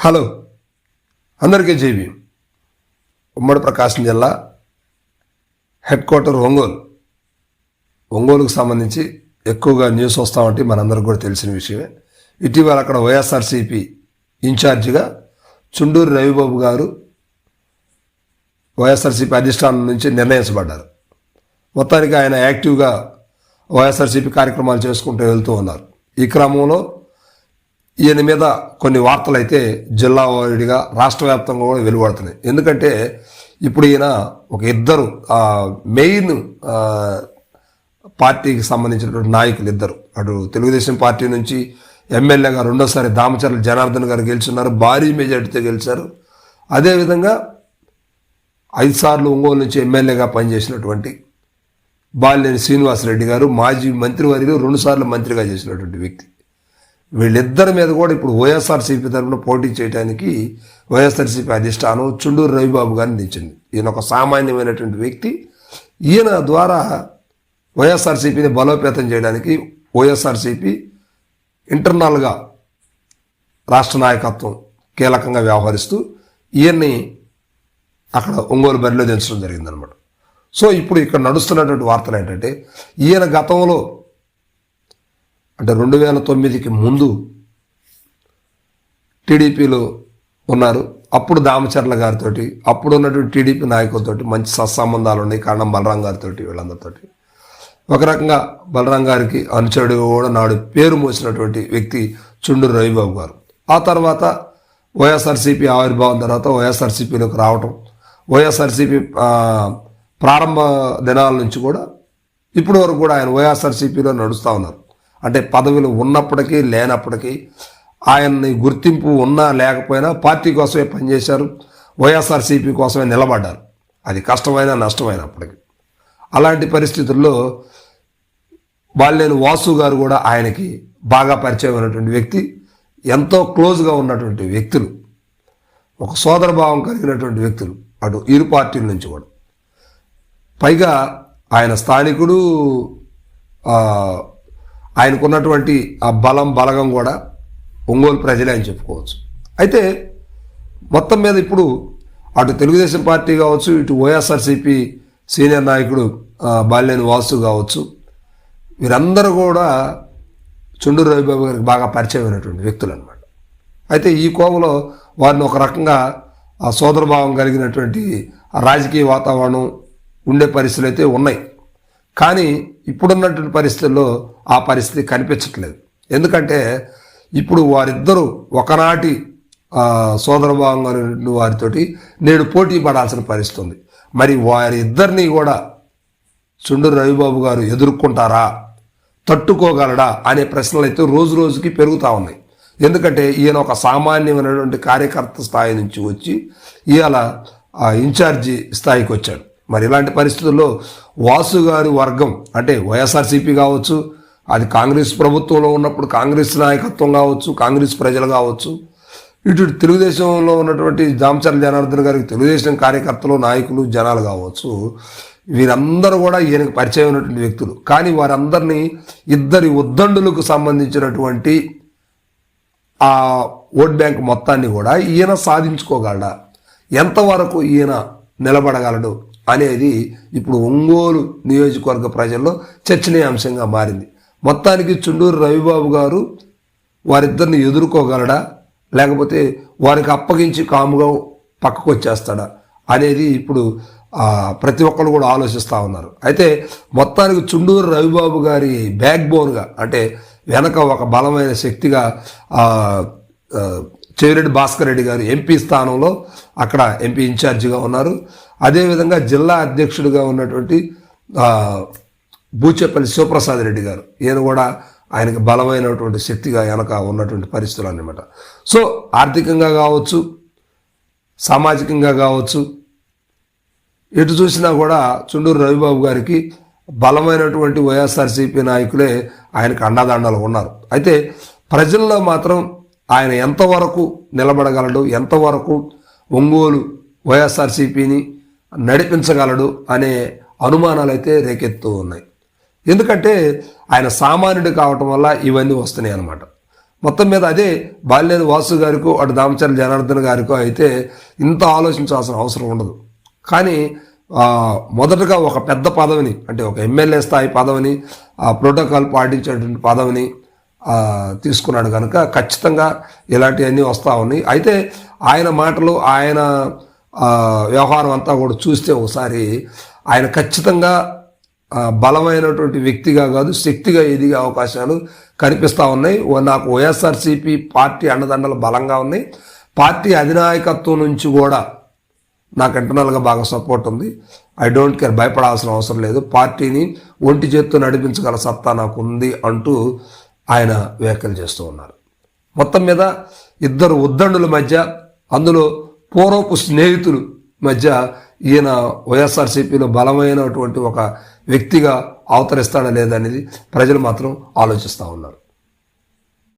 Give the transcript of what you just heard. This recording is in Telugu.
హలో. అందరికీ జేబీ ఉమ్మడి ప్రకాశం జిల్లా హెడ్ క్వార్టర్ ఒంగోలు. ఒంగోలుకు సంబంధించి ఎక్కువగా న్యూస్ వస్తామంటే మనందరికి కూడా తెలిసిన విషయమే. ఇటీవల అక్కడ వైఎస్ఆర్సీపీ ఇన్ఛార్జిగా చుండూరు రవిబాబు గారు వైఎస్ఆర్సీపీ అధిష్టానం నుంచి నిర్ణయించబడ్డారు. మొత్తానికి ఆయన యాక్టివ్గా వైఎస్ఆర్సీపీ కార్యక్రమాలు చేసుకుంటూ వెళ్తూ ఉన్నారు. ఈ క్రమంలో ఈయన మీద కొన్ని వార్తలు అయితే జిల్లా వారీగా రాష్ట్ర వ్యాప్తంగా కూడా వెలువడుతున్నాయి. ఎందుకంటే ఇప్పుడు ఈయన ఒక ఇద్దరు మెయిన్ పార్టీకి సంబంధించినటువంటి నాయకులు ఇద్దరు. అటు తెలుగుదేశం పార్టీ నుంచి ఎమ్మెల్యేగా రెండోసారి దామచర్ల జనార్దన్ గారు గెలుచున్నారు భారీ మెజార్టీతో గెలిచారు. అదేవిధంగా ఐదు సార్లు ఒంగోలు నుంచి ఎమ్మెల్యేగా పనిచేసినటువంటి బాలినేని శ్రీనివాసరెడ్డి గారు మాజీ మంత్రివర్యులు రెండుసార్లు మంత్రిగా చేసినటువంటి వ్యక్తి. వీళ్ళిద్దరి మీద కూడా ఇప్పుడు వైఎస్ఆర్సీపీ తరఫున పోటీ చేయడానికి వైఎస్ఆర్సీపీ అధిష్టానం చుండూరు రవిబాబు గారిని దించింది ఈయన ఒక సామాన్యమైనటువంటి వ్యక్తి. ఈయన ద్వారా వైఎస్ఆర్సీపీని బలోపేతం చేయడానికి వైఎస్ఆర్సీపీ ఇంటర్నల్గా రాష్ట్ర నాయకత్వం కీలకంగా వ్యవహరిస్తూ ఈయన్ని అక్కడ ఒంగోలు బరిలో దించడం జరిగిందనమాట సో ఇప్పుడు ఇక్కడ నడుస్తున్నటువంటి వార్తలు ఏంటంటే ఈయన గతంలో అంటే రెండు వేల తొమ్మిదికి ముందు టీడీపీలో ఉన్నారు. అప్పుడు దామచర్ల గారితో అప్పుడు ఉన్నటువంటి టీడీపీ నాయకులతో మంచి సత్సంబంధాలు ఉన్నాయి. కారణం బలరాం గారితో వీళ్ళందరితోటి. ఒక రకంగా బలరాం గారికి అనుచరుడు కూడా నాడు పేరు మోసినటువంటి వ్యక్తి చుండూరు రవిబాబు గారు. ఆ తర్వాత వైఎస్ఆర్సీపీ ఆవిర్భావం తర్వాత వైఎస్ఆర్సీపీలోకి రావటం వైఎస్ఆర్సీపీ ప్రారంభ దినాల నుంచి కూడా ఇప్పటి వరకు కూడా ఆయన వైఎస్ఆర్సీపీలో నడుస్తూ ఉన్నారు. అంటే పదవులు ఉన్నప్పటికీ లేనప్పటికీ ఆయన్ని గుర్తింపు ఉన్నా లేకపోయినా పార్టీ కోసమే పనిచేశారు వైఎస్ఆర్సీపీ కోసమే నిలబడ్డారు. అది కష్టమైన నష్టమైనప్పటికీ. అలాంటి పరిస్థితుల్లో బాలినేని వాసు గారు కూడా ఆయనకి బాగా పరిచయమైనటువంటి వ్యక్తి ఎంతో క్లోజ్గా ఉన్నటువంటి వ్యక్తులు ఒక సోదరభావం కలిగినటువంటి వ్యక్తులు అటు ఇరు పార్టీల నుంచి కూడా. పైగా ఆయన స్థానికుడు ఆయనకున్నటువంటి ఆ బలం బలగం కూడా ఒంగోలు ప్రజలే అని చెప్పుకోవచ్చు. అయితే మొత్తం మీద ఇప్పుడు అటు తెలుగుదేశం పార్టీ కావచ్చు ఇటు వైఎస్ఆర్సీపీ సీనియర్ నాయకుడు ఆ, బాలినేని వాసు కావచ్చు వీరందరూ కూడా చుండూరు రవిబాబు గారికి బాగా పరిచయమైనటువంటి వ్యక్తులు అనమాట అయితే ఈ కోవలో వారిని ఒక రకంగా ఆ సోదరభావం కలిగినటువంటి రాజకీయ వాతావరణం ఉండే పరిస్థితులు అయితే ఉన్నాయి. కానీ ఇప్పుడున్నటువంటి పరిస్థితుల్లో ఆ పరిస్థితి కనిపించట్లేదు. ఎందుకంటే ఇప్పుడు వారిద్దరూ ఒకనాటి సోదరభావంగా వారితోటి నేడు పోటీ పడాల్సిన పరిస్థితి ఉంది. మరి వారిద్దరినీ కూడా చుండూరు రవిబాబు గారు ఎదుర్కొంటారా తట్టుకోగలడా అనే ప్రశ్నలు అయితే రోజు రోజుకి పెరుగుతూ ఉన్నాయి. ఎందుకంటే ఈయన ఒక సామాన్యమైనటువంటి కార్యకర్త స్థాయి నుంచి వచ్చి ఇవాళ ఇన్ఛార్జి స్థాయికి వచ్చాడు. మరి ఇలాంటి పరిస్థితుల్లో వాసు గారి వర్గం అంటే వైఎస్ఆర్సీపీ కావచ్చు అది కాంగ్రెస్ ప్రభుత్వంలో ఉన్నప్పుడు కాంగ్రెస్ నాయకత్వం కావచ్చు కాంగ్రెస్ ప్రజలు కావచ్చు ఇటు తెలుగుదేశంలో ఉన్నటువంటి దామచర్ల జనార్దన్ గారికి తెలుగుదేశం కార్యకర్తలు నాయకులు జనాలు కావచ్చు వీరందరూ కూడా ఈయనకు పరిచయం ఉన్నటువంటి వ్యక్తులు. కానీ వారందరినీ ఇద్దరి ఉద్దండులకు సంబంధించినటువంటి ఆ ఓట్ బ్యాంక్ మొత్తాన్ని కూడా ఈయన సాధించుకోగలడా? ఎంతవరకు ఈయన నిలబడగలడు? అనేది ఇప్పుడు ఒంగోలు నియోజకవర్గ ప్రజల్లో చర్చనీయాంశంగా మారింది. మొత్తానికి చుండూరు రవిబాబు గారు వారిద్దరిని ఎదుర్కోగలడా? లేకపోతే వారికి అప్పగించి కాముగా పక్కకు వచ్చేస్తాడా అనేది ఇప్పుడు ప్రతి ఒక్కరు కూడా ఆలోచిస్తూ ఉన్నారు. అయితే మొత్తానికి చుండూరు రవిబాబు గారి బ్యాక్ బోన్గా అంటే వెనక ఒక బలమైన శక్తిగా చెవిరెడ్డి భాస్కర్ రెడ్డి గారు ఎంపీ స్థానంలో అక్కడ ఎంపీ ఇన్ఛార్జిగా ఉన్నారు. అదేవిధంగా జిల్లా అధ్యక్షుడిగా ఉన్నటువంటి బూచేపల్లి శివప్రసాద్ రెడ్డి గారు. ఈయన కూడా ఆయనకు బలమైనటువంటి శక్తిగా వెనక ఉన్నటువంటి పరిస్థితులు అన్నమాట. సో ఆర్థికంగా కావచ్చు సామాజికంగా కావచ్చు ఎటు చూసినా కూడా చుండూరు రవిబాబు గారికి బలమైనటువంటి వైఎస్ఆర్సీపీ నాయకులే ఆయనకు అండదండలు ఉన్నారు. అయితే ప్రజల్లో మాత్రం ఆయన ఎంతవరకు నిలబడగలడు ఎంతవరకు ఒంగోలు వైఎస్ఆర్సీపీని నడిపించగలడు అనే అనుమానాలు అయితే రేకెత్తూ ఉన్నాయి. ఎందుకంటే ఆయన సామాన్యుడు కావటం వల్ల ఇవన్నీ వస్తున్నాయి అన్నమాట. మొత్తం మీద అదే బాల్యేరు వాసు గారికో అటు దామచర్ల జనార్దన్ గారికో అయితే ఇంత ఆలోచించాల్సిన అవసరం ఉండదు. కానీ మొదటగా ఒక పెద్ద పదవిని అంటే ఒక ఎమ్మెల్యే స్థాయి పదవిని ఆ ప్రోటోకాల్ పాటించేటువంటి పదవిని తీసుకున్నాడు కనుక ఖచ్చితంగా ఇలాంటివన్నీ వస్తూ ఉన్నాయి. అయితే ఆయన మాటలు ఆయన వ్యవహారం అంతా కూడా చూస్తే ఒకసారి ఆయన ఖచ్చితంగా బలమైనటువంటి వ్యక్తిగా కాదు శక్తిగా ఎదిగే అవకాశాలు కనిపిస్తూ ఉన్నాయి. నాకు వైఎస్ఆర్సీపీ పార్టీ అండదండలు బలంగా ఉన్నాయి. పార్టీ అధినాయకత్వం నుంచి కూడా నాకు ఇంటర్నల్గా బాగా సపోర్ట్ ఉంది. ఐ డోంట్ కేర్ భయపడాల్సిన అవసరం లేదు. పార్టీని ఒంటి చేత్తో నడిపించగల సత్తా నాకు ఉంది అంటూ ఆయన వ్యాఖ్యలు చేస్తూ ఉన్నారు. మొత్తం మీద ఇద్దరు ఉద్దండుల మధ్య అందులో పూర్వపు స్నేహితులు మధ్య ఈయన వైఎస్ఆర్సీపీలో బలమైనటువంటి ఒక వ్యక్తిగా అవతరిస్తాడా లేదనేది ప్రజలు మాత్రం ఆలోచిస్తూ ఉన్నారు.